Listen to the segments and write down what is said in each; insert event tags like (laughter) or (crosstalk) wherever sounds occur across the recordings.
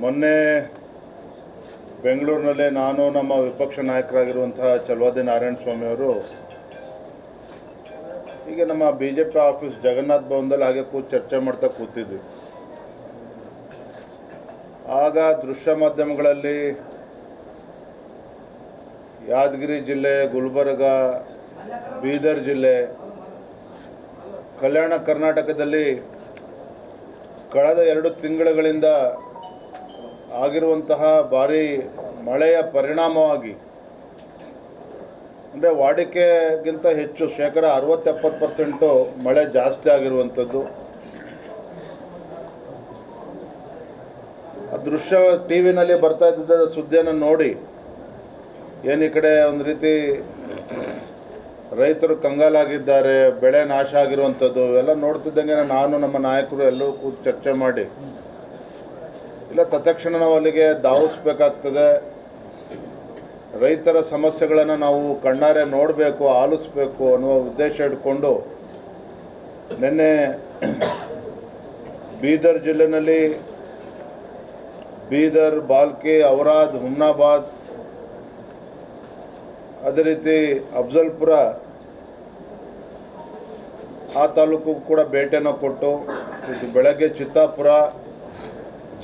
ಮೊನ್ನೆ ಬೆಂಗಳೂರಿನಲ್ಲಿ ನಾನು ನಮ್ಮ ವಿಪಕ್ಷ ನಾಯಕರಾಗಿರುವಂತಹ ಚಲವಾದಿ ನಾರಾಯಣ ಸ್ವಾಮಿ ಅವರು ಈಗ ನಮ್ಮ B J P office Jagannath ಭವನದಲ್ಲಿ ಹಾಗೆ ಕೂತು ಚರ್ಚೆ ಮಾಡ್ತಾ ಕೂತಿದ್ವಿ. ಆಗ ದೃಶ್ಯ ಮಾಧ್ಯಮಗಳಲ್ಲಿ ಯಾದಗಿರಿ ಜಿಲ್ಲೆ, ಗುಲ್ಬರ್ಗ, ಬೀದರ್ ಜಿಲ್ಲೆ, ಕಲ್ಯಾಣ ಕರ್ನಾಟಕದಲ್ಲಿ ಕಳೆದ ಎರಡು ತಿಂಗಳುಗಳಿಂದ ಆಗಿರುವಂತಹ ಭಾರಿ ಮಳೆಯ ಪರಿಣಾಮವಾಗಿ, ಅಂದರೆ ವಾಡಿಕೆಗಿಂತ ಹೆಚ್ಚು ಶೇಕಡ ಅರವತ್ತೆಪ್ಪತ್ತು ಪರ್ಸೆಂಟು ಮಳೆ ಜಾಸ್ತಿ ಆಗಿರುವಂಥದ್ದು. ಆ ದೃಶ್ಯ ಟಿ ವಿನಲ್ಲಿ ಬರ್ತಾ ಇದ್ದ ಸುದ್ದಿಯನ್ನು ನೋಡಿ ಏನು ಈ ಕಡೆ ಒಂದು ರೀತಿ ರೈತರು ಕಂಗಾಲಾಗಿದ್ದಾರೆ, ಬೆಳೆ ನಾಶ ಆಗಿರುವಂಥದ್ದು, ಇವೆಲ್ಲ ನೋಡ್ತಿದ್ದಂಗೆ ನಾನು ನಮ್ಮ ನಾಯಕರು ಎಲ್ಲರೂ ಕೂತು ಚರ್ಚೆ ಮಾಡಿ ಇಲ್ಲ, ತತ್ಕ್ಷಣ ನಾವು ಅಲ್ಲಿಗೆ ಧಾವಿಸ್ಬೇಕಾಗ್ತದೆ. ರೈತರ ಸಮಸ್ಯೆಗಳನ್ನು ನಾವು ಕಣ್ಣಾರೆ ನೋಡಬೇಕು, ಆಲಿಸ್ಬೇಕು ಅನ್ನುವ ಉದ್ದೇಶ ಇಟ್ಕೊಂಡು ನಿನ್ನೆ (clears throat) ಬೀದರ್ ಜಿಲ್ಲೆನಲ್ಲಿ ಬೀದರ್, ಬಾಲ್ಕಿ, ಔರಾದ್, ಹುಮ್ನಾಬಾದ್ ಅದೇ ರೀತಿ ಅಫ್ಜಲ್ಪುರ ಆ ತಾಲೂಕು ಕೂಡ ಭೇಟಿಯನ್ನು ಕೊಟ್ಟು ಬೆಳಗ್ಗೆ ಚಿತ್ತಾಪುರ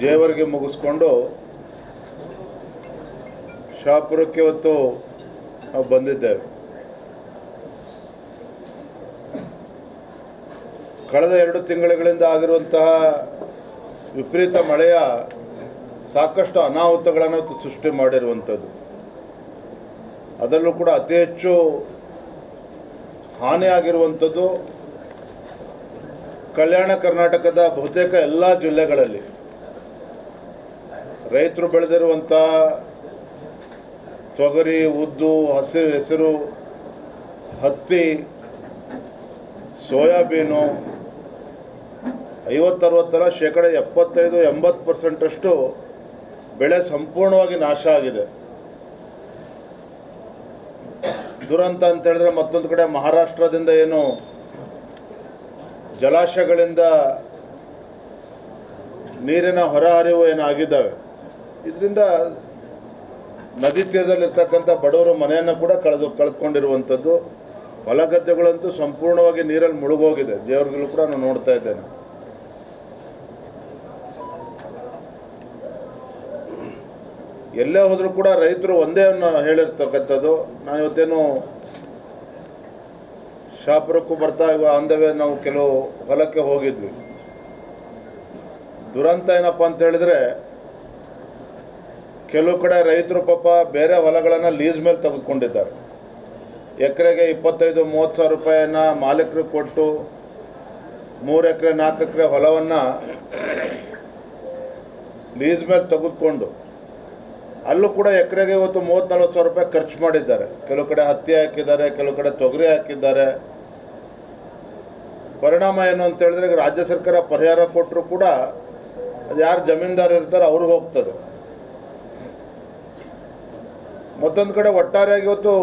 ಜೇವರ್ಗೆ ಮುಗಿಸ್ಕೊಂಡು ಶಾಪುರಕ್ಕೆ ಇವತ್ತು ನಾವು ಬಂದಿದ್ದೇವೆ. ಕಳೆದ ಎರಡು ತಿಂಗಳುಗಳಿಂದ ಆಗಿರುವಂತಹ ವಿಪರೀತ ಮಳೆಯ ಸಾಕಷ್ಟು ಅನಾಹುತಗಳನ್ನು ಸೃಷ್ಟಿ ಮಾಡಿರುವಂಥದ್ದು. ಅದರಲ್ಲೂ ಕೂಡ ಅತಿ ಹೆಚ್ಚು ಹಾನಿಯಾಗಿರುವಂಥದ್ದು ಕಲ್ಯಾಣ ಕರ್ನಾಟಕದ ಬಹುತೇಕ ಎಲ್ಲ ಜಿಲ್ಲೆಗಳಲ್ಲಿ. ರೈತರು ಬೆಳೆದಿರುವಂಥ ತೊಗರಿ, ಉದ್ದು ಹಸಿರು ಹೆಸರು, ಹತ್ತಿ, ಸೋಯಾಬೀನು ಐವತ್ತರವತ್ತರ ಶೇಕಡ ಎಪ್ಪತ್ತೈದು ಎಂಬತ್ತು ಪರ್ಸೆಂಟಷ್ಟು ಬೆಳೆ ಸಂಪೂರ್ಣವಾಗಿ ನಾಶ ಆಗಿದೆ. ದುರಂತ ಅಂತ ಹೇಳಿದ್ರೆ ಮತ್ತೊಂದು ಕಡೆ ಮಹಾರಾಷ್ಟ್ರದಿಂದ ಏನು ಜಲಾಶಯಗಳಿಂದ ನೀರಿನ ಹೊರಹರಿವು ಏನಾಗಿದ್ದಾವೆ? ಇದರಿಂದ ನದಿ ತೀರದಲ್ಲಿರ್ತಕ್ಕಂಥ ಬಡವರು ಮನೆಯನ್ನು ಕೂಡ ಕಳೆದು ಕಳೆದುಕೊಂಡಿರುವಂಥದ್ದು. ಹೊಲ ಗದ್ದೆಗಳಂತೂ ಸಂಪೂರ್ಣವಾಗಿ ನೀರಲ್ಲಿ ಮುಳುಗೋಗಿದೆ. ದೇವರುಗಳು ಕೂಡ ನಾನು ನೋಡ್ತಾ ಇದ್ದೇನೆ. ಎಲ್ಲೇ ಹೋದರೂ ಕೂಡ ರೈತರು ಒಂದೇ ಹೇಳಿರ್ತಕ್ಕಂಥದ್ದು. ನಾನು ಇವತ್ತೇನು ಶಾಪುರಕ್ಕೂ ಬರ್ತಾ ಇವ ಅಂದವೇ ನಾವು ಕೆಲವು ಹೊಲಕ್ಕೆ ಹೋಗಿದ್ವಿ. ದುರಂತ ಏನಪ್ಪ ಅಂತ ಹೇಳಿದ್ರೆ ಕೆಲವು ಕಡೆ ರೈತರು ಪಾಪ ಬೇರೆ ಹೊಲಗಳನ್ನು ಲೀಸ್ ಮೇಲೆ ತೆಗೆದುಕೊಂಡಿದ್ದಾರೆ. ಎಕರೆಗೆ ಇಪ್ಪತ್ತೈದು, ಮೂವತ್ತು ಸಾವಿರ ರೂಪಾಯಿಯನ್ನು ಮಾಲೀಕರು ಕೊಟ್ಟು ಮೂರು ಎಕರೆ, ನಾಲ್ಕು ಎಕರೆ ಹೊಲವನ್ನು ಲೀಸ್ ಮೇಲೆ ತೆಗೆದುಕೊಂಡು ಅಲ್ಲೂ ಕೂಡ ಎಕರೆಗೆ ಇವತ್ತು ಮೂವತ್ತು, ನಲ್ವತ್ತು ಸಾವಿರ ರೂಪಾಯಿ ಖರ್ಚು ಮಾಡಿದ್ದಾರೆ. ಕೆಲವು ಕಡೆ ಹತ್ತಿ ಹಾಕಿದ್ದಾರೆ, ಕೆಲವು ಕಡೆ ತೊಗರಿ ಹಾಕಿದ್ದಾರೆ. ಪರಿಣಾಮ ಏನು ಅಂತ ಹೇಳಿದ್ರೆ ರಾಜ್ಯ ಸರ್ಕಾರ ಪರಿಹಾರ ಕೊಟ್ಟರು ಕೂಡ ಅದು ಯಾರು ಜಮೀನ್ದಾರ ಇರ್ತಾರೋ ಅವ್ರಿಗೆ ಹೋಗ್ತದೆ. ಮತ್ತೊಂದು ಕಡೆ ಒಟ್ಟಾರೆಯಾಗಿ ಇವತ್ತು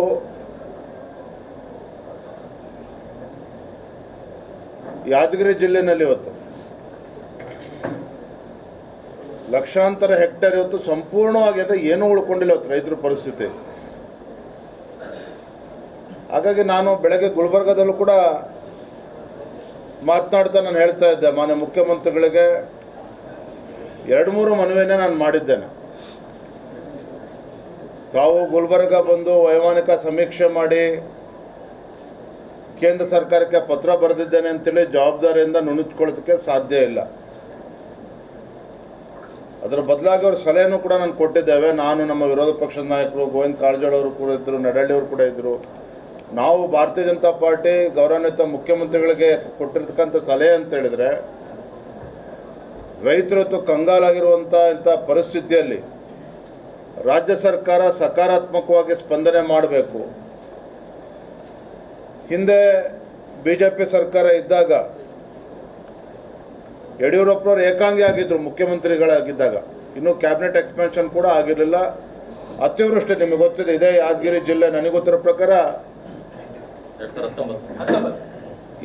ಯಾದಗಿರಿ ಜಿಲ್ಲೆನಲ್ಲಿ ಇವತ್ತು ಲಕ್ಷಾಂತರ ಹೆಕ್ಟೇರ್ ಇವತ್ತು ಸಂಪೂರ್ಣವಾಗಿ ಅಂದ್ರೆ ಏನೂ ಉಳ್ಕೊಂಡಿಲ್ಲ ಇವತ್ತು ರೈತರ ಪರಿಸ್ಥಿತಿ. ಹಾಗಾಗಿ ನಾನು ಬೆಳಗ್ಗೆ ಗುಲ್ಬರ್ಗದಲ್ಲೂ ಕೂಡ ಮಾತನಾಡ್ತಾ ನಾನು ಹೇಳ್ತಾ ಇದ್ದೆ, ಮಾನ್ಯ ಮುಖ್ಯಮಂತ್ರಿಗಳಿಗೆ ಎರಡು ಮೂರು ಮನವಿಯನ್ನೇ ನಾನು ಮಾಡಿದ್ದೇನೆ. ತಾವು ಗುಲ್ಬರ್ಗ ಬಂದು ವೈಮಾನಿಕ ಸಮೀಕ್ಷೆ ಮಾಡಿ ಕೇಂದ್ರ ಸರ್ಕಾರಕ್ಕೆ ಪತ್ರ ಬರೆದಿದ್ದೇನೆ ಅಂತೇಳಿ ಜವಾಬ್ದಾರಿಯಿಂದ ನುಣುಚ್ಕೊಳ್ಳೋದಕ್ಕೆ ಸಾಧ್ಯ ಇಲ್ಲ. ಅದರ ಬದಲಾಗಿ ಅವ್ರ ಸಲಹೆನೂ ಕೂಡ ನಾನು ಕೊಟ್ಟಿದ್ದೇವೆ. ನಾನು ನಮ್ಮ ವಿರೋಧ ಪಕ್ಷದ ನಾಯಕರು, ಗೋವಿಂದ ಕಾರಜೋಳ ಅವರು ಕೂಡ ಇದ್ದರು ನಡಳ್ಳಿ ಅವರು ಕೂಡ ಇದ್ದರು ನಾವು ಭಾರತೀಯ ಜನತಾ ಪಾರ್ಟಿ ಗೌರವಾನ್ವಿತ ಮುಖ್ಯಮಂತ್ರಿಗಳಿಗೆ ಕೊಟ್ಟಿರ್ತಕ್ಕಂಥ ಸಲಹೆ ಅಂತ ಹೇಳಿದ್ರೆ, ರೈತರು ಇವತ್ತು ಕಂಗಾಲಾಗಿರುವಂಥ ಇಂಥ ಪರಿಸ್ಥಿತಿಯಲ್ಲಿ ರಾಜ್ಯ ಸರ್ಕಾರ ಸಕಾರಾತ್ಮಕವಾಗಿ ಸ್ಪಂದನೆ ಮಾಡಬೇಕು. ಹಿಂದೆ ಬಿ ಜೆ ಪಿ ಸರ್ಕಾರ ಇದ್ದಾಗ ಯಡಿಯೂರಪ್ಪನವರು ಏಕಾಂಗಿ ಆಗಿದ್ದರು ಮುಖ್ಯಮಂತ್ರಿಗಳಾಗಿದ್ದಾಗ. ಇನ್ನೂ ಕ್ಯಾಬಿನೆಟ್ ಎಕ್ಸ್ಪೆನ್ಷನ್ ಕೂಡ ಆಗಿರಲಿಲ್ಲ. ಅತಿವೃಷ್ಟಿ ನಿಮಗೆ ಗೊತ್ತಿದೆ, ಇದೇ ಯಾದಗಿರಿ ಜಿಲ್ಲೆ ನನಗೆ ಗೊತ್ತಿರೋ ಪ್ರಕಾರ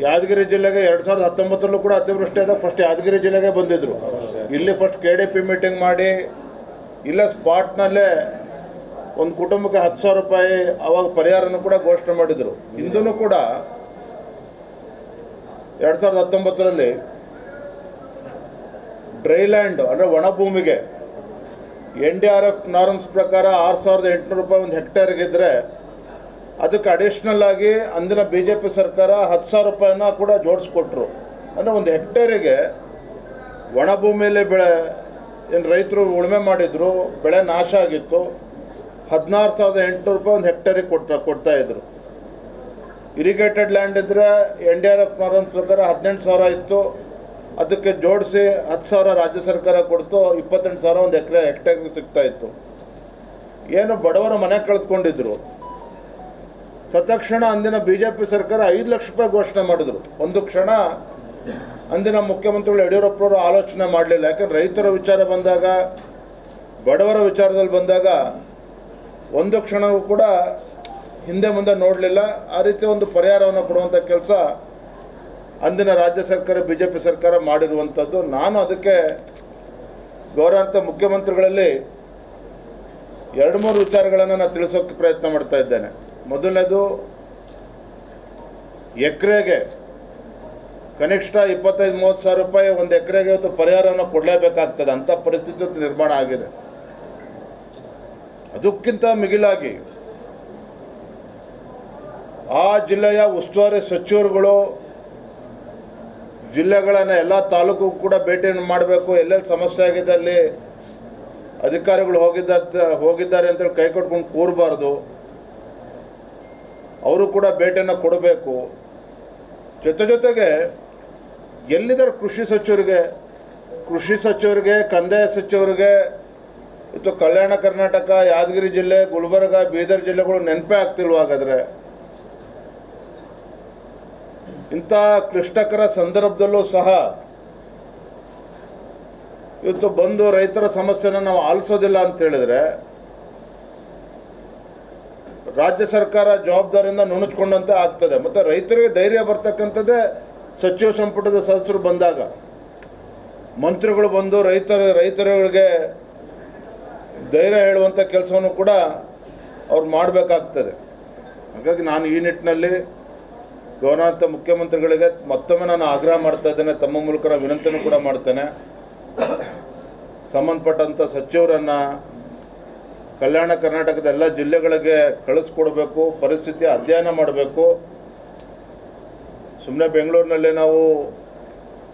ಯಾದಗಿರಿ ಜಿಲ್ಲೆಗೆ ಎರಡ್ ಸಾವಿರದ ಹತ್ತೊಂಬತ್ತರಲ್ಲೂ ಕೂಡ ಅತಿವೃಷ್ಟಿ ಆದ ಫಸ್ಟ್ ಯಾದಗಿರಿ ಜಿಲ್ಲೆಗೆ ಬಂದಿದ್ರು. ಇಲ್ಲಿ first K D P meeting ಮಾಡಿ ಇಲ್ಲೇ ಸ್ಪಾಟ್ನಲ್ಲೇ ಒಂದು ಕುಟುಂಬಕ್ಕೆ ಹತ್ತು ಸಾವಿರ ರೂಪಾಯಿ ಅವಾಗ ಪರಿಹಾರನೂ ಕೂಡ ಘೋಷಣೆ ಮಾಡಿದರು. ಇಂದೂ ಕೂಡ ಎರಡು ಸಾವಿರದ ಹತ್ತೊಂಬತ್ತರಲ್ಲಿ ಡ್ರೈಲ್ಯಾಂಡ್ ಅಂದರೆ ಒಣಭೂಮಿಗೆ N D R F norms ಪ್ರಕಾರ ಆರು ಸಾವಿರದ ಎಂಟುನೂರು ರೂಪಾಯಿ ಒಂದು ಹೆಕ್ಟೇರ್ಗೆ ಇದ್ದರೆ ಅದಕ್ಕೆ ಅಡಿಷ್ನಲ್ ಆಗಿ ಅಂದಿನ ಬಿ ಜೆ ಪಿ ಸರ್ಕಾರ ಹತ್ತು ಸಾವಿರ ರೂಪಾಯಿನ ಕೂಡ ಜೋಡಿಸ್ಕೊಟ್ರು. ಅಂದರೆ ಒಂದು ಹೆಕ್ಟೇರಿಗೆ ಒಣ ಭೂಮಿಯಲ್ಲಿ ಬೆಳೆ ಏನು ರೈತರು ಉಳುಮೆ ಮಾಡಿದ್ರು, ಬೆಳೆ ನಾಶ ಆಗಿತ್ತು, ಹದಿನಾರು ಸಾವಿರದ ಎಂಟುನೂರು ರೂಪಾಯಿ ಒಂದು ಹೆಕ್ಟರಿಗೆ ಕೊಡ್ತಾ ಕೊಡ್ತಾ ಇದ್ರು. ಇರಿಗೇಟೆಡ್ ಲ್ಯಾಂಡ್ ಇದ್ದರೆ N D R F norms ಪ್ರಕಾರ ಹದಿನೆಂಟು ಸಾವಿರ ಇತ್ತು. ಅದಕ್ಕೆ ಜೋಡಿಸಿ ಹತ್ತು ಸಾವಿರ ರಾಜ್ಯ ಸರ್ಕಾರ ಕೊಡ್ತು, ಇಪ್ಪತ್ತೆಂಟು ಸಾವಿರ ಒಂದು ಎಕರೆ ಹೆಕ್ಟರ್ಗೆ ಸಿಗ್ತಾ ಇತ್ತು. ಏನು ಬಡವರು ಮನೆ ಕಳೆದುಕೊಂಡಿದ್ರು. ತತ್ಕ್ಷಣ ಅಂದಿನ ಬಿ ಜೆ ಪಿ ಸರ್ಕಾರ ಐದು ಲಕ್ಷ ರೂಪಾಯಿ ಘೋಷಣೆ ಮಾಡಿದ್ರು. ಒಂದು ಕ್ಷಣ ಅಂದಿನ ಮುಖ್ಯಮಂತ್ರಿಗಳು ಯಡಿಯೂರಪ್ಪನವರು ಆಲೋಚನೆ ಮಾಡಲಿಲ್ಲ. ಯಾಕಂದ್ರೆ ರೈತರ ವಿಚಾರ ಬಂದಾಗ, ಬಡವರ ವಿಚಾರದಲ್ಲಿ ಬಂದಾಗ ಒಂದು ಕ್ಷಣವೂ ಕೂಡ ಹಿಂದೆ ಮುಂದೆ ನೋಡಲಿಲ್ಲ. ಆ ರೀತಿ ಒಂದು ಪರಿಹಾರವನ್ನು ಕೊಡುವಂಥ ಕೆಲಸ ಅಂದಿನ ರಾಜ್ಯ ಸರ್ಕಾರ ಬಿ ಜೆ ಪಿ ಸರ್ಕಾರ ಮಾಡಿರುವಂಥದ್ದು ನಾನು ಅದಕ್ಕೆ ಗೌರವಂತ ಮುಖ್ಯಮಂತ್ರಿಗಳಲ್ಲಿ ಎರಡು ಮೂರು ವಿಚಾರಗಳನ್ನು ನಾನು ತಿಳಿಸೋಕ್ಕೆ ಪ್ರಯತ್ನ ಮಾಡ್ತಾ ಇದ್ದೇನೆ. ಮೊದಲನೇದು, ಎಕರೆಗೆ ಕನಿಷ್ಠ ಇಪ್ಪತ್ತೈದು, ಮೂವತ್ತು ಸಾವಿರ ರೂಪಾಯಿ ಒಂದು ಎಕರೆಗೆ ಇವತ್ತು ಪರಿಹಾರವನ್ನು ಕೊಡಲೇಬೇಕಾಗ್ತದೆ. ಅಂಥ ಪರಿಸ್ಥಿತಿ ನಿರ್ಮಾಣ ಆಗಿದೆ. ಅದಕ್ಕಿಂತ ಮಿಗಿಲಾಗಿ ಆ ಜಿಲ್ಲೆಯ ಉಸ್ತುವಾರಿ ಸಚಿವರುಗಳು ಜಿಲ್ಲೆಗಳನ್ನು ಎಲ್ಲ ತಾಲೂಕು ಕೂಡ ಭೇಟಿಯನ್ನು ಮಾಡಬೇಕು. ಎಲ್ಲೆಲ್ಲಿ ಸಮಸ್ಯೆ ಆಗಿದೆ ಅಲ್ಲಿ ಅಧಿಕಾರಿಗಳು ಹೋಗಿದ್ದ ಹೋಗಿದ್ದಾರೆ ಅಂತೇಳಿ ಕೈ ಕೊಟ್ಕೊಂಡು ಕೂರಬಾರ್ದು. ಅವರು ಕೂಡ ಭೇಟಿಯನ್ನು ಕೊಡಬೇಕು. ಜೊತೆ ಜೊತೆಗೆ ಎಲ್ಲಿದ್ದಾರೆ ಕೃಷಿ ಸಚಿವರಿಗೆ? ಕೃಷಿ ಸಚಿವರಿಗೆ, ಕಂದಾಯ ಸಚಿವರಿಗೆ ಇತ್ತು ಕಲ್ಯಾಣ ಕರ್ನಾಟಕ, ಯಾದಗಿರಿ ಜಿಲ್ಲೆ, ಗುಲ್ಬರ್ಗ, ಬೀದರ್ ಜಿಲ್ಲೆಗಳು ನೆನಪೇ ಆಗ್ತಿಲ್ವ ಹಾಗಾದ್ರೆ? ಇಂಥ ಕ್ಲಿಷ್ಟಕರ ಸಂದರ್ಭದಲ್ಲೂ ಸಹ ಇವತ್ತು ಬಂದು ರೈತರ ಸಮಸ್ಯೆನ ನಾವು ಆಲಿಸೋದಿಲ್ಲ ಅಂತ ಹೇಳಿದ್ರೆ ರಾಜ್ಯ ಸರ್ಕಾರ ಜವಾಬ್ದಾರಿಯಿಂದ ನುಣುಚ್ಕೊಂಡಂತೆ ಆಗ್ತದೆ. ಮತ್ತು ರೈತರಿಗೆ ಧೈರ್ಯ ಬರ್ತಕ್ಕಂಥದ್ದೇ ಸಚಿವ ಸಂಪುಟದ ಸದಸ್ಯರು ಬಂದಾಗ ಮಂತ್ರಿಗಳು ಬಂದು ರೈತರ, ರೈತರುಗಳಿಗೆ ಧೈರ್ಯ ಹೇಳುವಂಥ ಕೆಲಸವನ್ನು ಕೂಡ ಅವ್ರು ಮಾಡಬೇಕಾಗ್ತದೆ. ಹಾಗಾಗಿ ನಾನು ಈ ನಿಟ್ಟಿನಲ್ಲಿ ಗೌರವಾನ್ವಿತ ಮುಖ್ಯಮಂತ್ರಿಗಳಿಗೆ ಮತ್ತೊಮ್ಮೆ ನಾನು ಆಗ್ರಹ ಮಾಡ್ತಾ ಇದ್ದೇನೆ, ತಮ್ಮ ಮೂಲಕ ವಿನಂತಿಯನ್ನು ಕೂಡ ಮಾಡ್ತೇನೆ. ಸಂಬಂಧಪಟ್ಟಂಥ ಸಚಿವರನ್ನು ಕಲ್ಯಾಣ ಕರ್ನಾಟಕದ ಎಲ್ಲ ಜಿಲ್ಲೆಗಳಿಗೆ ಕಳಿಸ್ಕೊಡ್ಬೇಕು, ಪರಿಸ್ಥಿತಿ ಅಧ್ಯಯನ ಮಾಡಬೇಕು. ಸುಮ್ಮನೆ ಬೆಂಗಳೂರಿನಲ್ಲೇ ನಾವು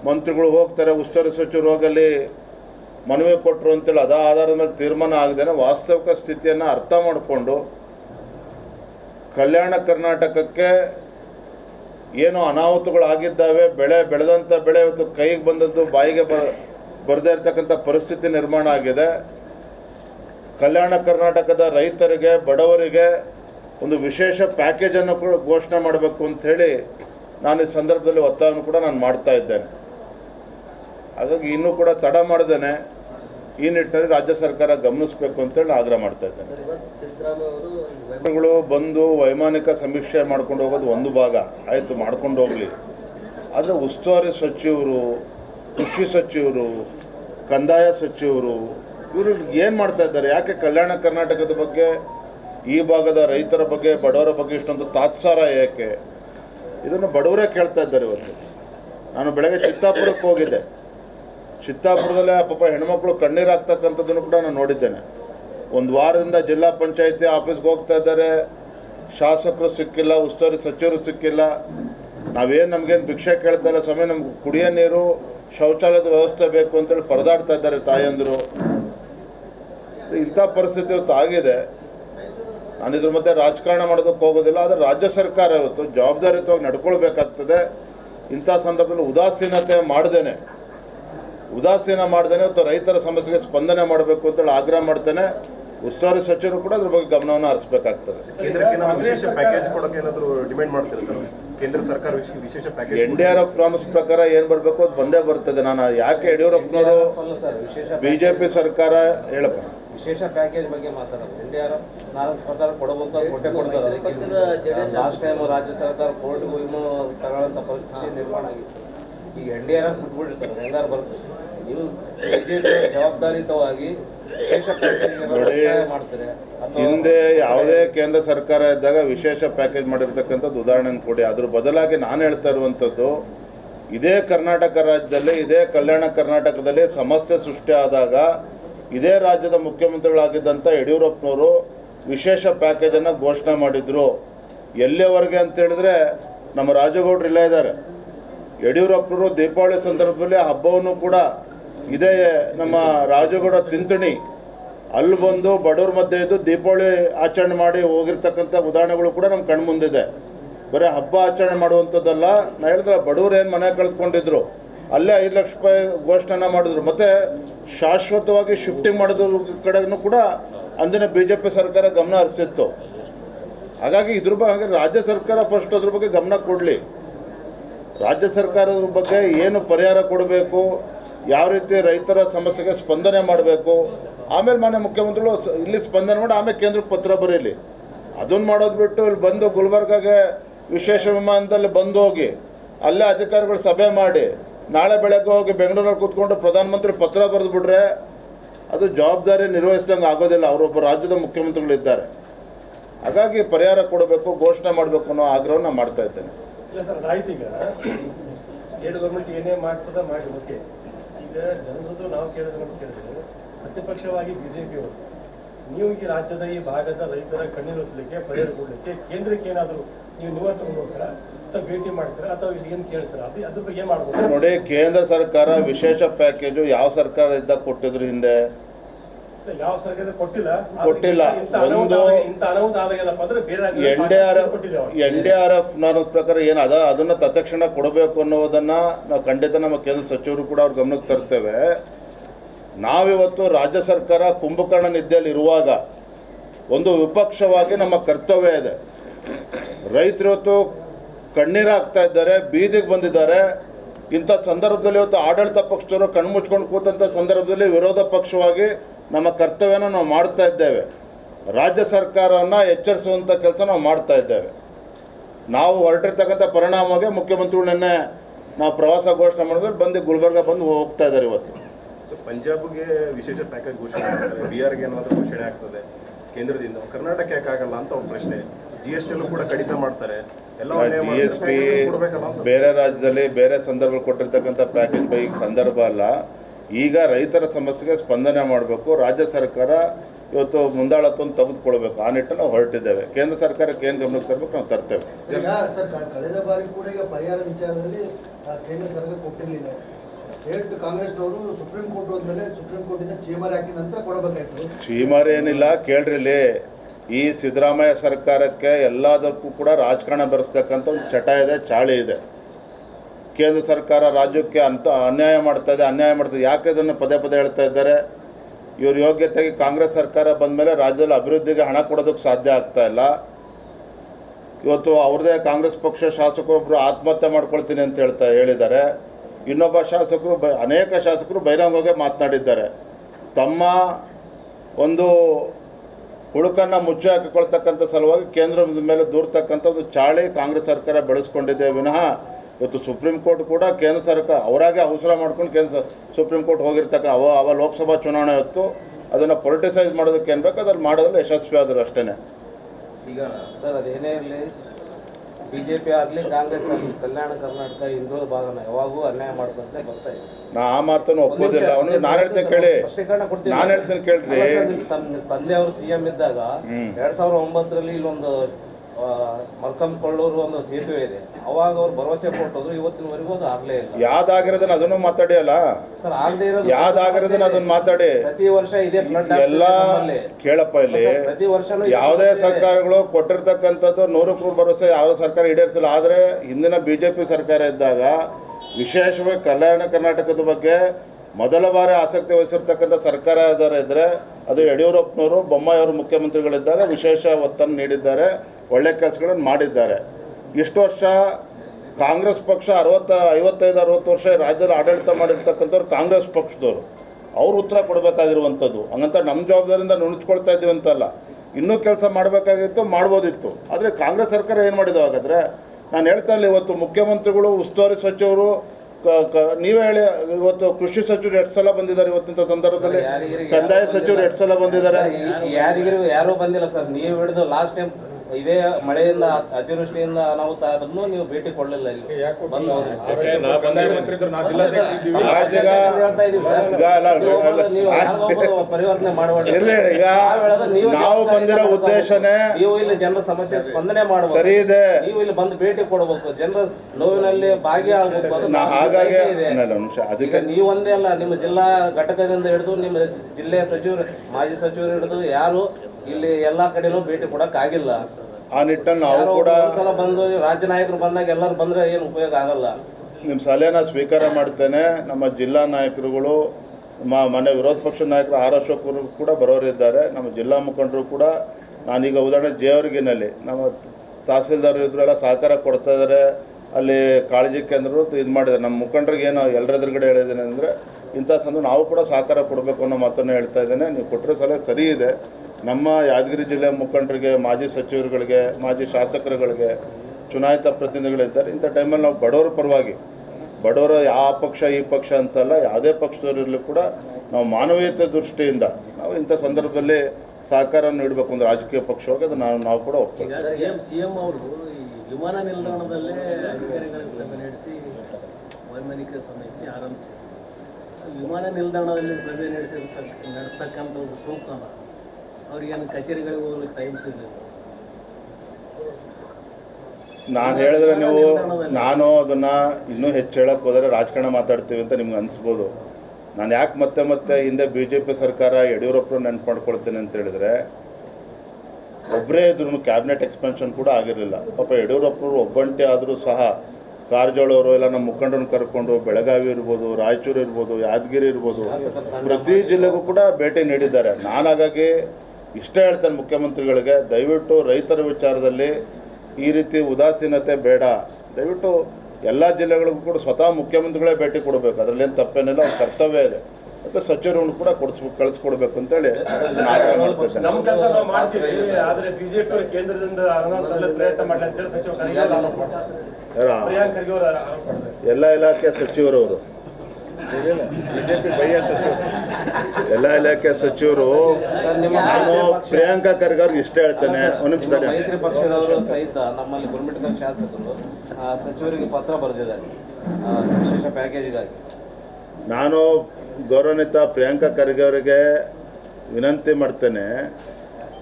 ಮಂತ್ರಿಗಳು ಹೋಗ್ತಾರೆ, ಉಸ್ತುವಾರಿ ಸಚಿವರು ಹೋಗಲ್ಲಿ ಮನವಿ ಕೊಟ್ಟರು ಅಂತೇಳಿ ಅದ ಆಧಾರದ ಮೇಲೆ ತೀರ್ಮಾನ ಆಗದೇನೆ ವಾಸ್ತವಿಕ ಸ್ಥಿತಿಯನ್ನು ಅರ್ಥ ಮಾಡಿಕೊಂಡು ಕಲ್ಯಾಣ ಕರ್ನಾಟಕಕ್ಕೆ ಏನು ಅನಾಹುತಗಳಾಗಿದ್ದಾವೆ, ಬೆಳೆ ಬೆಳೆದಂಥ ಬೆಳೆ ಇವತ್ತು ಕೈಗೆ ಬಂದದ್ದು ಬಾಯಿಗೆ ಬರ ಬರದೇ ಇರತಕ್ಕಂಥ ಪರಿಸ್ಥಿತಿ ನಿರ್ಮಾಣ ಆಗಿದೆ. ಕಲ್ಯಾಣ ಕರ್ನಾಟಕದ ರೈತರಿಗೆ, ಬಡವರಿಗೆ ಒಂದು ವಿಶೇಷ ಪ್ಯಾಕೇಜನ್ನು ಕೂಡ ಘೋಷಣೆ ಮಾಡಬೇಕು ಅಂಥೇಳಿ ನಾನು ಈ ಸಂದರ್ಭದಲ್ಲಿ ಒತ್ತಾಯವನ್ನು ಕೂಡ ನಾನು ಮಾಡ್ತಾ ಇದ್ದೇನೆ. ಹಾಗಾಗಿ ಇನ್ನೂ ಕೂಡ ತಡ ಮಾಡ್ದೇನೆ ಈ ನಿಟ್ಟಿನಲ್ಲಿ ರಾಜ್ಯ ಸರ್ಕಾರ ಗಮನಿಸಬೇಕು ಅಂತೇಳಿ ನಾನು ಆಗ್ರಹ ಮಾಡ್ತಾ ಇದ್ದೇನೆ. ಬಂದು ವೈಮಾನಿಕ ಸಮೀಕ್ಷೆ ಮಾಡ್ಕೊಂಡು ಹೋಗೋದು ಒಂದು ಭಾಗ. ಆಯಿತು ಮಾಡ್ಕೊಂಡು ಹೋಗಲಿ. ಆದರೆ ಉಸ್ತುವಾರಿ ಸಚಿವರು ಕೃಷಿ ಸಚಿವರು ಕಂದಾಯ ಸಚಿವರು ಇವರು ಏನು ಮಾಡ್ತಾ ಇದ್ದಾರೆ? ಯಾಕೆ ಕಲ್ಯಾಣ ಕರ್ನಾಟಕದ ಬಗ್ಗೆ ಈ ಭಾಗದ ರೈತರ ಬಗ್ಗೆ ಬಡವರ ಬಗ್ಗೆ ಇಷ್ಟೊಂದು ತಾತ್ಸಾರ ಏಕೆ ಇದನ್ನು ಬಡವರೇ ಕೇಳ್ತಾ ಇದ್ದಾರೆ ಇವತ್ತು. ನಾನು ಬೆಳಗ್ಗೆ ಚಿತ್ತಾಪುರಕ್ಕೆ ಹೋಗಿದ್ದೆ. ಚಿತ್ತಾಪುರದಲ್ಲೇ ಪಾಪ ಹೆಣ್ಮಕ್ಳು ಕಣ್ಣೀರು ಹಾಕ್ತಕ್ಕಂಥದ್ದನ್ನು ಕೂಡ ನಾನು ನೋಡಿದ್ದೇನೆ. ಒಂದು ವಾರದಿಂದ ಜಿಲ್ಲಾ ಪಂಚಾಯತಿ ಆಫೀಸ್ಗೆ ಹೋಗ್ತಾ ಇದ್ದಾರೆ. ಶಾಸಕರು ಸಿಕ್ಕಿಲ್ಲ, ಉಸ್ತುವಾರಿ ಸಚಿವರು ಸಿಕ್ಕಿಲ್ಲ. ನಾವೇನು ನಮಗೇನು ಭಿಕ್ಷೆ ಕೇಳ್ತಾ ಸಮಯ ನಮ್ಗೆ ಕುಡಿಯೋ ನೀರು, ಶೌಚಾಲಯದ ವ್ಯವಸ್ಥೆ ಬೇಕು ಅಂತೇಳಿ ಪರದಾಡ್ತಾ ಇದ್ದಾರೆ ತಾಯಂದರು. ಇಂಥ ಪರಿಸ್ಥಿತಿ ಇವತ್ತು ಆಗಿದೆ. ನಾನು ಇದ್ರ ಮಧ್ಯೆ ರಾಜಕಾರಣ ಮಾಡೋದಕ್ಕೆ ಹೋಗೋದಿಲ್ಲ ಆದರೆ ರಾಜ್ಯ ಸರ್ಕಾರ ಇವತ್ತು ಜವಾಬ್ದಾರಿಯುತವಾಗಿ ನಡ್ಕೊಳ್ಬೇಕಾಗ್ತದೆ. ಇಂಥ ಸಂದರ್ಭದಲ್ಲಿ ಉದಾಸೀನತೆ ಮಾಡ್ದೇನೆ. ಉದಾಸೀನ ಮಾಡ್ದೇನೆ ಇವತ್ತು ರೈತರ ಸಮಸ್ಯೆಗೆ ಸ್ಪಂದನೆ ಮಾಡಬೇಕು ಅಂತೇಳಿ ಆಗ್ರಹ ಮಾಡ್ತೇನೆ. ಉಸ್ತುವಾರಿ ಸಚಿವರು ಕೂಡ ಅದ್ರ ಬಗ್ಗೆ ಗಮನವನ್ನು ಹರಿಸಬೇಕಾಗ್ತದೆ. ಕೇಂದ್ರಕ್ಕೆ ನಾವು ವಿಶೇಷ ಪ್ಯಾಕೇಜ್ ಕೊಡೋಕೆ ಏನಾದ್ರು ಡಿಮ್ಯಾಂಡ್ ಮಾಡ್ತೀರಾ ಸರ್? ಕೇಂದ್ರ ಸರ್ಕಾರ ವಿಶೇಷ- ವಿಶೇಷ package N D R F promise ಪ್ರಕಾರ ಏನು ಬರಬೇಕು ಅದು ಬಂದೇ ಬರ್ತದೆ. ನಾನು ಯಾಕೆ ಯಡಿಯೂರಪ್ಪನವರು ಬಿಜೆಪಿ ಸರ್ಕಾರ ಹೇಳಪ್ಪ. ವಿಶೇಷ ಪ್ಯಾಕೇಜ್ ಬಗ್ಗೆ ಮಾತಾಡೋದು. ಎನ್ ಡಿ ಆರ್ ನಾಲ್ಕು ಪ್ರಕಾರ ಕೊಡಬೇಕು ಅಂತ ಕೊಟ್ಟೆ ಕೊಡ್ತಾರೆ. ಲಾಸ್ಟ್ ಟೈಮ್ ರಾಜ್ಯ ಸರ್ಕಾರ ಕೋರ್ಟ್ ಹೋಗಿ ತಗೊಳ್ಳೋಂಥ ಪರಿಸ್ಥಿತಿ ನಿರ್ಮಾಣ ಆಗಿತ್ತು. ಈಗ ಎನ್ ಡಿ ಆರ್ ಎಫ್ ಬಿಟ್ಬಿಡ್ರಿ ಸರ್ ಹೆಂಗಾರು ಬರುತ್ತೆ? ನೀವು ಜವಾಬ್ದಾರಿಯುತವಾಗಿ ಜವಾಬ್ದಾರಿತವಾಗಿ ವಿಶೇಷ ಪ್ಯಾಕೇಜ್ ಮಾಡ್ತಾರೆ ಹಿಂದೆ ಯಾವುದೇ ಕೇಂದ್ರ ಸರ್ಕಾರ ಇದ್ದಾಗ ವಿಶೇಷ ಪ್ಯಾಕೇಜ್ ಮಾಡಿರ್ತಕ್ಕಂಥದ್ದು ಉದಾಹರಣೆ ಕೊಡಿ. ಅದ್ರ ಬದಲಾಗಿ ನಾನು ಹೇಳ್ತಾ ಇರುವಂಥದ್ದು ಇದೇ ಕರ್ನಾಟಕ ರಾಜ್ಯದಲ್ಲಿ ಇದೇ ಕಲ್ಯಾಣ ಕರ್ನಾಟಕದಲ್ಲಿ ಸಮಸ್ಯೆ ಸೃಷ್ಟಿ ಆದಾಗ ಇದೇ ರಾಜ್ಯದ ಮುಖ್ಯಮಂತ್ರಿಗಳಾಗಿದ್ದಂಥ ಯಡಿಯೂರಪ್ಪನವರು ವಿಶೇಷ ಪ್ಯಾಕೇಜನ್ನು ಘೋಷಣೆ ಮಾಡಿದರು. ಎಲ್ಲಿಯವರೆಗೆ ಅಂತ ಹೇಳಿದ್ರೆ ನಮ್ಮ ರಾಜಗೌಡರು ಇಲ್ಲೇ ಇದ್ದಾರೆ. ಯಡಿಯೂರಪ್ಪನವರು ದೀಪಾವಳಿ ಸಂದರ್ಭದಲ್ಲಿ ಹಬ್ಬವನ್ನು ಕೂಡ ಇದೇ ನಮ್ಮ ರಾಜಗೌಡ ತಿಂತಣಿ. ಅಲ್ಲಿ ಬಂದು ಬಡವ್ರ ಮಧ್ಯೆ ಇದ್ದು ದೀಪಾವಳಿ ಆಚರಣೆ ಮಾಡಿ ಹೋಗಿರ್ತಕ್ಕಂಥ ಉದಾಹರಣೆಗಳು ಕೂಡ ನಮ್ಮ ಕಣ್ಮುಂದಿದೆ. ಬರೀ ಹಬ್ಬ ಆಚರಣೆ ಮಾಡುವಂಥದ್ದಲ್ಲ, ನಾ ಹೇಳಿದ್ರೆ ಬಡವ್ರು ಏನು ಮನೆ ಕಳೆದುಕೊಂಡಿದ್ರು. ಅಲ್ಲೇ ಐದು ಲಕ್ಷ ರೂಪಾಯಿ ಘೋಷಣೆ ಮಾಡಿದ್ರು. ಮತ್ತು ಶಾಶ್ವತವಾಗಿ ಶಿಫ್ಟಿಂಗ್ ಮಾಡಿದ್ರ ಕಡೆಗೂ ಕೂಡ ಅಂದಿನ ಬಿ ಜೆ ಪಿ ಸರ್ಕಾರ ಗಮನ ಹರಿಸಿತ್ತು. ಹಾಗಾಗಿ ಇದ್ರ ಬಗ್ಗೆ ರಾಜ್ಯ ಸರ್ಕಾರ ಫಸ್ಟ್ ಅದ್ರ ಬಗ್ಗೆ ಗಮನ ಕೊಡಲಿ. ರಾಜ್ಯ ಸರ್ಕಾರದ ಬಗ್ಗೆ ಏನು ಪರಿಹಾರ ಕೊಡಬೇಕು, ಯಾವ ರೀತಿ ರೈತರ ಸಮಸ್ಯೆಗೆ ಸ್ಪಂದನೆ ಮಾಡಬೇಕು, ಆಮೇಲೆ ಮಾನ್ಯ ಮುಖ್ಯಮಂತ್ರಿಗಳು ಇಲ್ಲಿ ಸ್ಪಂದನೆ ಮಾಡಿ ಆಮೇಲೆ ಕೇಂದ್ರಕ್ಕೆ ಪತ್ರ ಬರೀಲಿ. ಅದನ್ನು ಮಾಡೋದು ಬಿಟ್ಟು ಇಲ್ಲಿ ಬಂದು ಗುಲ್ಬರ್ಗಾಗೆ ವಿಶೇಷ ವಿಮಾನದಲ್ಲಿ ಬಂದು ಹೋಗಿ ಅಲ್ಲೇ ಅಧಿಕಾರಿಗಳು ಸಭೆ ಮಾಡಿ ನಾಳೆ ಬೆಳಗ್ಗೆ ಹೋಗಿ ಬೆಂಗಳೂರಲ್ಲಿ ಕೂತ್ಕೊಂಡು ಪ್ರಧಾನಮಂತ್ರಿ ಪತ್ರ ಬರೆದು ಬಿಟ್ರೆ ಅದು ಜವಾಬ್ದಾರಿ ನಿರ್ವಹಿಸಿದಂಗೆ ಆಗೋದಿಲ್ಲ. ಅವರೊಬ್ಬ ರಾಜ್ಯದ ಮುಖ್ಯಮಂತ್ರಿಗಳಿದ್ದಾರೆ ಹಾಗಾಗಿ ಪರಿಹಾರ ಕೊಡಬೇಕು, ಘೋಷಣೆ ಮಾಡಬೇಕು ಅನ್ನೋ ಆಗ್ರಹವನ್ನು ಮಾಡ್ತಾ ಇದ್ದೇನೆ. ಸ್ಟೇಟ್ ಗೌರ್ಮೆಂಟ್ ಏನೇ ಮಾಡಿ ಈಗ ನಾವು ಪ್ರತಿಪಕ್ಷವಾಗಿ ಬಿಜೆಪಿ ಅವರು, ನೀವು ಈ ರಾಜ್ಯದ ಈ ಭಾಗದ ರೈತರ ಕಣ್ಣೀರಿಸಲಿಕ್ಕೆ ಪರಿಹಾರ ಕೊಡಲಿಕ್ಕೆ ಕೇಂದ್ರಕ್ಕೆ ಏನಾದರೂ ನೀವು ನೀವೇ ತಗೊಂಡು ಭೇಟಿ ಮಾಡ್ತೀರಾ ಅಥವಾ ಇಲ್ಲಿ ಏನು ಕೇಳ್ತೀರಾ? ಅದು ಅದ್ರ ಬಗ್ಗೆ ಏನು ಮಾಡ್ಬೋದು? ನೋಡಿ ಕೇಂದ್ರ ಸರ್ಕಾರ ವಿಶೇಷ ಪ್ಯಾಕೇಜು ಯಾವ ಸರ್ಕಾರ ಇದ್ದಾಗ ಕೊಟ್ಟಿದ್ರು ಹಿಂದೆ? ಯಾವ ಸರ್ಕಾರ ಕೊಟ್ಟಿಲ್ಲ ಕೊಟ್ಟಿಲ್ಲ. ಒಂದು- N D R F N D R F norms ಪ್ರಕಾರ ಏನು ಅದ ಅದನ್ನ ತತ್ಕ್ಷಣ ಕೊಡಬೇಕು ಅನ್ನೋದನ್ನ ನಾವು ಖಂಡಿತ ನಮ್ಮ ಕೇಂದ್ರ ಸಚಿವರು ಕೂಡ ಅವ್ರ ಗಮನಕ್ಕೆ ತರ್ತೇವೆ. ನಾವಿವತ್ತು ರಾಜ್ಯ ಸರ್ಕಾರ ಕುಂಭಕರ್ಣ ನಿದ್ದೆಯಲ್ಲಿ ಇರುವಾಗ ಒಂದು ವಿಪಕ್ಷವಾಗಿ ನಮ್ಮ ಕರ್ತವ್ಯ ಇದೆ. ರೈತರು ಇವತ್ತು ಕಣ್ಣೀರಾಗ್ತಾ ಇದ್ದಾರೆ, ಬೀದಿಗೆ ಬಂದಿದ್ದಾರೆ. ಇಂಥ ಸಂದರ್ಭದಲ್ಲಿ ಇವತ್ತು ಆಡಳಿತ ಪಕ್ಷದವರು ಕಣ್ಮುಚ್ಕೊಂಡು ಕೂತಂಥ ಸಂದರ್ಭದಲ್ಲಿ ವಿರೋಧ ಪಕ್ಷವಾಗಿ ನಮ್ಮ ಕರ್ತವ್ಯನ ನಾವು ಮಾಡ್ತಾ ಇದ್ದೇವೆ. ರಾಜ್ಯ ಸರ್ಕಾರವನ್ನು ಎಚ್ಚರಿಸುವಂಥ ಕೆಲಸ ನಾವು ಮಾಡ್ತಾ ಇದ್ದೇವೆ. ನಾವು ಹೊರಟಿರ್ತಕ್ಕಂಥ ಪರಿಣಾಮವಾಗಿ ಮುಖ್ಯಮಂತ್ರಿಗಳು ನಿನ್ನೆ ನಾವು ಪ್ರವಾಸ ಘೋಷಣೆ ಮಾಡಿದ್ರೆ, ಬಂದು ಗುಲ್ಬರ್ಗ ಬಂದು ಹೋಗ್ತಾ ಇದ್ದಾರೆ ಇವತ್ತು. ಪಂಜಾಬ್ಗೆ ವಿಶೇಷ ಪ್ಯಾಕೇಜ್ ಘೋಷಣೆ ಬಿಹಾರ್ಗೆ ಏನಾದರೂ ಘೋಷಣೆ ಆಗ್ತದೆ, ಕೇಂದ್ರದಿಂದ ಕರ್ನಾಟಕ ಆಗಲ್ಲ ಅಂತ ಒಂದು ಪ್ರಶ್ನೆ. ಜಿ ಎಸ್ ಟಿಲೂ ಕೂಡ ಕಡಿತ ಮಾಡ್ತಾರೆ. ಜಿ ಎಸ್ ಟಿ ಬೇರೆ ರಾಜ್ಯದಲ್ಲಿ ಬೇರೆ ಸಂದರ್ಭ ಕೊಟ್ಟಿರ್ತಕ್ಕಂಥ ಪ್ಯಾಕೇಜ್ ಬೈ ಸಂದರ್ಭ ಅಲ್ಲ. ಈಗ ರೈತರ ಸಮಸ್ಯೆಗೆ ಸ್ಪಂದನೆ ಮಾಡಬೇಕು. ರಾಜ್ಯ ಸರ್ಕಾರ ಇವತ್ತು ಮುಂದಾಳತ್ವವನ್ನು ತೆಗೆದುಕೊಳ್ಬೇಕು. ಆ ನಿಟ್ಟಲ್ಲಿ ನಾವು ಹೊರಟಿದ್ದೇವೆ. ಕೇಂದ್ರ ಸರ್ಕಾರಕ್ಕೆ ಏನು ಗಮನಕ್ಕೆ ತರಬೇಕು ನಾವು ತರ್ತೇವೆ. ಈಗ ಸರ್ ಕಳೆದ ಬಾರಿ ಕೂಡ ಈಗ ಪರಿಹಾರ ವಿಚಾರದಲ್ಲಿ ಕೇಂದ್ರ ಸರ್ಕಾರ ಕೊಟ್ಟಿರಲಿಲ್ಲ. ಸ್ಟೇಟ್ ಕಾಂಗ್ರೆಸ್ನವರು ಸುಪ್ರೀಂ ಕೋರ್ಟ್ ಹೋದ್ಮೇಲೆ ಸುಪ್ರೀಂ ಕೋರ್ಟಿಂದ ಚೇಂಬರ್ ಹಾಕಿ ನಂತರ ಕೊಡಬೇಕಾಯ್ತು. ಚೀಮಾರಿ ಏನಿಲ್ಲ ಕೇಳ್ರಿ ಈ ಸಿದ್ದರಾಮಯ್ಯ ಸರ್ಕಾರಕ್ಕೆ ಎಲ್ಲದಕ್ಕೂ ಕೂಡ ರಾಜಕಾರಣ ಬೆರೆಸ್ತಕ್ಕಂಥ ಒಂದು ಚಟ ಇದೆ, ಚಾಳಿ ಇದೆ. ಕೇಂದ್ರ ಸರ್ಕಾರ ರಾಜ್ಯಕ್ಕೆ ಅಂತ ಅನ್ಯಾಯ ಮಾಡ್ತಾ ಇದೆ, ಅನ್ಯಾಯ ಮಾಡ್ತಾ ಇದೆ. ಯಾಕೆ ಇದನ್ನು ಪದೇ ಪದೇ ಹೇಳ್ತಾ ಇದ್ದಾರೆ? ಇವ್ರ ಯೋಗ್ಯತೆಗೆ ಕಾಂಗ್ರೆಸ್ ಸರ್ಕಾರ ಬಂದ ಮೇಲೆ ರಾಜ್ಯದಲ್ಲಿ ಅಭಿವೃದ್ಧಿಗೆ ಹಣ ಕೊಡೋದಕ್ಕೆ ಸಾಧ್ಯ ಆಗ್ತಾ ಇಲ್ಲ. ಇವತ್ತು ಅವ್ರದ್ದೇ ಕಾಂಗ್ರೆಸ್ ಪಕ್ಷ ಶಾಸಕರೊಬ್ಬರು ಆತ್ಮಹತ್ಯೆ ಮಾಡ್ಕೊಳ್ತೀನಿ ಅಂತ ಹೇಳ್ತಾ ಹೇಳಿದ್ದಾರೆ. ಇನ್ನೊಬ್ಬ ಶಾಸಕರು ಅನೇಕ ಶಾಸಕರು ಬಹಿರಂಗವಾಗಿ ಮಾತನಾಡಿದ್ದಾರೆ. ತಮ್ಮ ಒಂದು ಹುಡುಕನ್ನು ಮುಚ್ಚಿ ಹಾಕಿಕೊಳ್ತಕ್ಕಂಥ ಸಲುವಾಗಿ ಕೇಂದ್ರದ ಮೇಲೆ ದೂರ್ತಕ್ಕಂಥ ಒಂದು ಚಾಳಿ ಕಾಂಗ್ರೆಸ್ ಸರ್ಕಾರ ಬೆಳೆಸ್ಕೊಂಡಿದೆ. ವಿನಃ ಇವತ್ತು ಸುಪ್ರೀಂ ಕೋರ್ಟ್ ಕೂಡ ಕೇಂದ್ರ ಸರ್ಕಾರ ಅವರಾಗೆ ಅವಸರ ಮಾಡ್ಕೊಂಡು ಕೇಂದ್ರ ಸುಪ್ರೀಂ ಕೋರ್ಟ್ ಹೋಗಿರ್ತಕ್ಕ ಅವ ಅವ ಲೋಕಸಭಾ ಚುನಾವಣೆ ಇತ್ತು ಅದನ್ನು ಪೊಲಿಟಿಸೈಸ್ ಮಾಡೋದಕ್ಕೆ ಏನು ಬೇಕು ಅದ್ರಲ್ಲಿ ಮಾಡೋದ್ರಲ್ಲಿ ಯಶಸ್ವಿ ಆದರು ಅಷ್ಟೇ ಈಗ ಸರ್, ಅದೇನೇ ಇರಲಿ ಬಿಜೆಪಿ ಆಗಲಿ ಕಾಂಗ್ರೆಸ್ ಆಗಲಿ ಕಲ್ಯಾಣ ಕರ್ನಾಟಕ ಹಿಂದೂ ಭಾಗನ ಯಾವಾಗೂ ಅನ್ಯಾಯ ಮಾಡ್ಕೊಂತ ಬರ್ತಾ ಇದೆ. ನಾ ಆ ಮಾತನ್ನು ಒಪ್ಪೋದಿಲ್ಲ ಅವನು ನಾನು ಹೇಳ್ತೇನೆ ಕೇಳಿ. ನಾನು ಹೇಳ್ತೇನೆ ಕೇಳ್ರಿ. ತಂದೆ ಅವರು ಸಿಎಂ ಇದ್ದಾಗ. ಎರಡ್ ಸಾವಿರದ ಒಂಬತ್ತರಲ್ಲಿ ಇಲ್ಲೊಂದು ಆ, ಮಲ್ಕಮ್ ಕೊಳ್ಳೂರು ಒಂದು ಸೇತುವೆ ಇದೆ. ಅವಾಗ ಅವ್ರು ಭರವಸೆ ಕೊಟ್ಟದ್ರು ಇವತ್ತಿನವರೆಗೂ ಅದು ಆಗ್ಲೇ ಇಲ್ಲ. ಯಾವ್ದಾಗಿರೋದನ್ನ ಅದನ್ನು ಮಾತಾಡಿ ಅಲ್ಲ? ಸರ್ ಆಗದೆ ಇರೋದು ಯಾವ್ದಾಗಿರೋದನ್ನ ಅದನ್ನ ಮಾತಾಡಿ. ಪ್ರತಿ ವರ್ಷ ಇದೆ ಫ್ಲಡ್ ಎಲ್ಲ ಕೇಳಪ್ಪ ಇಲ್ಲಿ. ಪ್ರತಿ ವರ್ಷ ಯಾವುದೇ ಸರ್ಕಾರಗಳು ಕೊಟ್ಟಿರ್ತಕ್ಕಂಥದ್ದು ನೂರಕ್ಕೂ ನೂರು ಭರವಸೆ ಯಾವುದೇ ಸರ್ಕಾರ ಈಡೇರಿಸಿಲ್ಲ. ಆದರೆ ಹಿಂದಿನ ಬಿಜೆಪಿ ಸರ್ಕಾರ ಇದ್ದಾಗ ವಿಶೇಷವಾಗಿ ಕಲ್ಯಾಣ ಕರ್ನಾಟಕದ ಬಗ್ಗೆ ಮೊದಲ ಬಾರಿ ಆಸಕ್ತಿ ವಹಿಸಿರ್ತಕ್ಕಂಥ ಸರ್ಕಾರ ಯಾವ್ದಾರ ಇದ್ದರೆ ಅದು ಯಡಿಯೂರಪ್ಪನವರು ಬೊಮ್ಮಾಯಿಯವರು ಮುಖ್ಯಮಂತ್ರಿಗಳಿದ್ದಾಗ ವಿಶೇಷ ಒತ್ತನ್ನು ನೀಡಿದ್ದಾರೆ. ಒಳ್ಳೆ ಕೆಲಸಗಳನ್ನು ಮಾಡಿದ್ದಾರೆ. ಇಷ್ಟು ವರ್ಷ ಕಾಂಗ್ರೆಸ್ ಪಕ್ಷ ಅರವತ್ತ ಐವತ್ತೈದು ಅರವತ್ತು ವರ್ಷ ರಾಜ್ಯದಲ್ಲಿ ಆಡಳಿತ ಮಾಡಿರ್ತಕ್ಕಂಥವ್ರು ಕಾಂಗ್ರೆಸ್ ಪಕ್ಷದವರು. ಅವ್ರು ಉತ್ತರ ಕೊಡಬೇಕಾಗಿರುವಂಥದ್ದು. ಹಂಗಂತ ನಮ್ಮ ಜವಾಬ್ದಾರಿಯಿಂದ ನುಣುಚ್ಕೊಳ್ತಾ ಇದ್ದೀವಿ ಅಂತಲ್ಲ. ಇನ್ನೂ ಕೆಲಸ ಮಾಡಬೇಕಾಗಿತ್ತು ಮಾಡ್ಬೋದಿತ್ತು. ಆದರೆ ಕಾಂಗ್ರೆಸ್ ಸರ್ಕಾರ ಏನು ಮಾಡಿದೆ ಹಾಗಾದರೆ? ನಾನು ಹೇಳ್ತಾ ಇಲ್ಲ ಇವತ್ತು ಮುಖ್ಯಮಂತ್ರಿಗಳು ಉಸ್ತುವಾರಿ ಸಚಿವರು ನೀವೇ ಹೇಳಿ ಇವತ್ತು ಕೃಷಿ ಸಚಿವರು ಎಷ್ಟು ಸಲ ಬಂದಿದ್ದಾರೆ ಇವತ್ತಿನ ಸಂದರ್ಭದಲ್ಲಿ? ಕಂದಾಯ ಸಚಿವರು ಎಷ್ಟು ಸಲ ಬಂದಿದ್ದಾರೆ? ಯಾರಿಗಿರು ಯಾರು ಬಂದಿಲ್ಲ ಸರ್. ನೀವು ಹಿಡಿದು ಲಾಸ್ಟ್ ಟೈಮ್ ಇದೇ ಮಳೆಯಿಂದ ಅತಿವೃಷ್ಟಿಯಿಂದ ಅನಾಹುತ ಆದ್ರೂ ನೀವು ಭೇಟಿ ಕೊಡಲಿಲ್ಲ ಇಲ್ಲಿ. ಬಂದು ಪರಿವರ್ತನೆ ನಾವು ಬಂದಿರೋ ಉದ್ದೇಶನೇ ನೀವು ಇಲ್ಲಿ ಜನರ ಸಮಸ್ಯೆ ಸ್ಪಂದನೆ ಮಾಡಬೇಕು ಸರಿ ಇದೆ. ನೀವು ಇಲ್ಲಿ ಬಂದು ಭೇಟಿ ಕೊಡಬೇಕು. ಜನರ ನೋವಿನಲ್ಲಿ ಭಾಗಿಯಾಗಬೇಕು ಹಾಗಾಗಿ ಅದಕ್ಕೆ ನೀವು ಒಂದೇ ಅಲ್ಲ ನಿಮ್ಮ ಜಿಲ್ಲಾ ಘಟಕದಿಂದ ಹಿಡಿದು ನಿಮ್ಮ ಜಿಲ್ಲೆಯ ಸಚಿವರು ಮಾಜಿ ಸಚಿವರು ಹಿಡಿದು ಯಾರು ಇಲ್ಲಿ ಎಲ್ಲಾ ಕಡೆನೂ ಭೇಟಿ ಕೊಡಕ್ ಆಗಿಲ್ಲ. ಆ ನಿಟ್ಟಲ್ಲಿ ನಾವು ಕೂಡ ಸಲ ಬಂದು ರಾಜ್ಯ ನಾಯಕರು ಬಂದಾಗ ಎಲ್ಲರೂ ಬಂದ್ರೆ ಏನು ಉಪಯೋಗ ಆಗಲ್ಲ. ನಿಮ್ಮ ಸಲಹೆನ ಸ್ವೀಕಾರ ಮಾಡ್ತೇನೆ. ನಮ್ಮ ಜಿಲ್ಲಾ ನಾಯಕರುಗಳು ಮ ಮನೆ ವಿರೋಧ ಪಕ್ಷ ನಾಯಕರು ಆರ್ ಅಶೋಕರು ಕೂಡ ಬರೋರಿದ್ದಾರೆ. ನಮ್ಮ ಜಿಲ್ಲಾ ಮುಖಂಡರು ಕೂಡ ನಾನೀಗ ಉದಾಹರಣೆ ಜೇವರ್ಗಿನಲ್ಲಿ ನಮ್ಮ ತಹಸೀಲ್ದಾರ್ ಇದ್ರೆಲ್ಲ ಸಹಕಾರ ಕೊಡ್ತಾ ಇದ್ದಾರೆ ಅಲ್ಲಿ ಕಾಳಜಿ ಕೇಂದ್ರರು ಇದು ಮಾಡಿದ್ದಾರೆ. ನಮ್ಮ ಮುಖಂಡರಿಗೆ ಏನು ಎಲ್ಲರ ಎದುರುಗಡೆ ಹೇಳಿದ್ದೇನೆ ಅಂದರೆ ಇಂಥ ಸಂದರ್ಭ ನಾವು ಕೂಡ ಸಹಕಾರ ಕೊಡಬೇಕು ಅನ್ನೋ ಮಾತನ್ನು ಹೇಳ್ತಾ ಇದ್ದೇನೆ. ನೀವು ಕೊಟ್ಟಿರೋ ಸಲಹೆ ಸರಿ ಇದೆ. ನಮ್ಮ ಯಾದಗಿರಿ ಜಿಲ್ಲೆ ಮುಖಂಡರಿಗೆ, ಮಾಜಿ ಸಚಿವರುಗಳಿಗೆ, ಮಾಜಿ ಶಾಸಕರುಗಳಿಗೆ, ಚುನಾಯಿತ ಪ್ರತಿನಿಧಿಗಳಿದ್ದಾರೆ. ಇಂಥ ಟೈಮಲ್ಲಿ ನಾವು ಬಡವರ ಪರವಾಗಿ, ಬಡವರ ಯಾವ ಪಕ್ಷ, ಈ ಪಕ್ಷ ಅಂತಲ್ಲ, ಯಾವುದೇ ಪಕ್ಷದವರಲ್ಲೂ ಕೂಡ ನಾವು ಮಾನವೀಯತೆ ದೃಷ್ಟಿಯಿಂದ ನಾವು ಇಂಥ ಸಂದರ್ಭದಲ್ಲಿ ಸಹಕಾರ ನೀಡಬೇಕು ಅಂದ್ರೆ ರಾಜಕೀಯ ಪಕ್ಷವಾಗಿ ಅದು ನಾವು ನಾವು ಕೂಡ ಈ ವಿಮಾನ ನಿಲ್ದಾಣದಲ್ಲೇ ವಿಮಾನ ನಿಲ್ದಾಣದಲ್ಲಿ ಸಭೆ ನಡೆಸಿರ್ತಕ್ಕ ನಡೆಸ್ತಕ್ಕಂಥದ್ದು ಸೂಕ್ತನ ಅವ್ರಿಗೇನು ಕಚೇರಿಗಳಿಗೆ ಹೋಗ್ಲಿಕ್ಕೆ ಟೈಮ್ ಸಿಗಲಿಲ್ಲ. ನಾನು ಹೇಳಿದ್ರೆ ನೀವು ನಾನು ಅದನ್ನು ಇನ್ನೂ ಹೆಚ್ಚು ಹೇಳಕ್ಕೆ ಹೋದರೆ ರಾಜಕಾರಣ ಮಾತಾಡ್ತೀವಿ ಅಂತ ನಿಮ್ಗೆ ಅನಿಸ್ಬೋದು. ನಾನು ಯಾಕೆ ಮತ್ತೆ ಮತ್ತೆ ಹಿಂದೆ ಬಿ ಜೆ ಪಿ ಸರ್ಕಾರ ಯಡಿಯೂರಪ್ಪರು ನೆನ್ಪು ಮಾಡ್ಕೊಳ್ತೇನೆ ಅಂತ ಹೇಳಿದ್ರೆ ಒಬ್ಬರೇ ಇದ್ರೂ ಕ್ಯಾಬಿನೆಟ್ ಎಕ್ಸ್ಪೆನ್ಷನ್ ಕೂಡ ಆಗಿರಲಿಲ್ಲ. ಪಾಪ ಯಡಿಯೂರಪ್ಪರು ಒಬ್ಬಂಟಿ ಆದರೂ ಸಹ ಕಾರಜೋಳವರು ಎಲ್ಲ ನಮ್ಮ ಮುಖಂಡರನ್ನ ಕರ್ಕೊಂಡು ಬೆಳಗಾವಿ ಇರ್ಬೋದು, ರಾಯಚೂರು ಇರ್ಬೋದು, ಯಾದಗಿರಿ ಇರ್ಬೋದು, ಪ್ರತಿ ಜಿಲ್ಲೆಗೂ ಕೂಡ ಭೇಟಿ ನೀಡಿದ್ದಾರೆ. ನಾನು ಹಾಗಾಗಿ ಇಷ್ಟ ಹೇಳ್ತೇನೆ ಮುಖ್ಯಮಂತ್ರಿಗಳಿಗೆ ದಯವಿಟ್ಟು ರೈತರ ವಿಚಾರದಲ್ಲಿ ಈ ರೀತಿ ಉದಾಸೀನತೆ ಬೇಡ. ದಯವಿಟ್ಟು ಎಲ್ಲ ಜಿಲ್ಲೆಗಳಿಗೂ ಕೂಡ ಸ್ವತಃ ಮುಖ್ಯಮಂತ್ರಿಗಳೇ ಭೇಟಿ ಕೊಡಬೇಕು. ಅದರಲ್ಲೇನು ತಪ್ಪೇನಿಲ್ಲ ಅವ್ರ ಕರ್ತವ್ಯ ಇದೆ. ಮತ್ತು ಸಚಿವರುಗಳನ್ನು ಕೂಡ ಕೊಡಿಸ್ಬೇಕು ಕಳಿಸ್ಕೊಡ್ಬೇಕು ಅಂತೇಳಿ ಎಲ್ಲ ಇಲಾಖೆ ಸಚಿವರು ಬಿಜೆಪಿ ಬೈಯ ಸಚಿವ ಎಲ್ಲ ಇಲಾಖೆ ಸಚಿವರು ನಾನು ಪ್ರಿಯಾಂಕಾ ಖರ್ಗೆ ಅವ್ರಿಗೆ ಇಷ್ಟ ಹೇಳ್ತೇನೆ. ಮೈತ್ರಿ ಪಕ್ಷದವರು ಸಹಿತ ನಮ್ಮಲ್ಲಿ ಗುರುಮಿಟ್ಟ ಶಾಸಕರು ಸಚಿವರಿಗೆ ಪತ್ರ ಬರೆದಿದ್ದಾರೆ. ವಿಶೇಷ ಪ್ಯಾಕೇಜ್ಗಾಗಿ. ನಾನು ಗೌರವಾನ್ವಿತ ಪ್ರಿಯಾಂಕಾ ಖರ್ಗೆ ಅವರಿಗೆ ವಿನಂತಿ ಮಾಡ್ತೇನೆ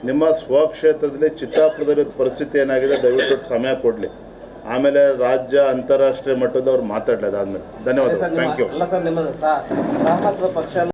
ನಿಮ್ಮ ಸ್ವಕ್ಷೇತ್ರದಲ್ಲಿ ಚಿತ್ತಾಪುರದಲ್ಲಿ ಪರಿಸ್ಥಿತಿ ಏನಾಗಿದೆ ದಯವಿಟ್ಟು ಸಮಯ ಕೊಡಲಿ. ಆಮೇಲೆ ರಾಜ್ಯ ಅಂತಾರಾಷ್ಟ್ರೀಯ ಮಟ್ಟದವ್ರು ಮಾತಾಡಲಿ ಅದಾದ್ಮೇಲೆ. ಧನ್ಯವಾದಗಳು. ಥ್ಯಾಂಕ್ ಯು ಅಲ್ಲ ಸರ್ ನಿಮ್ಮ ಪಕ್ಷ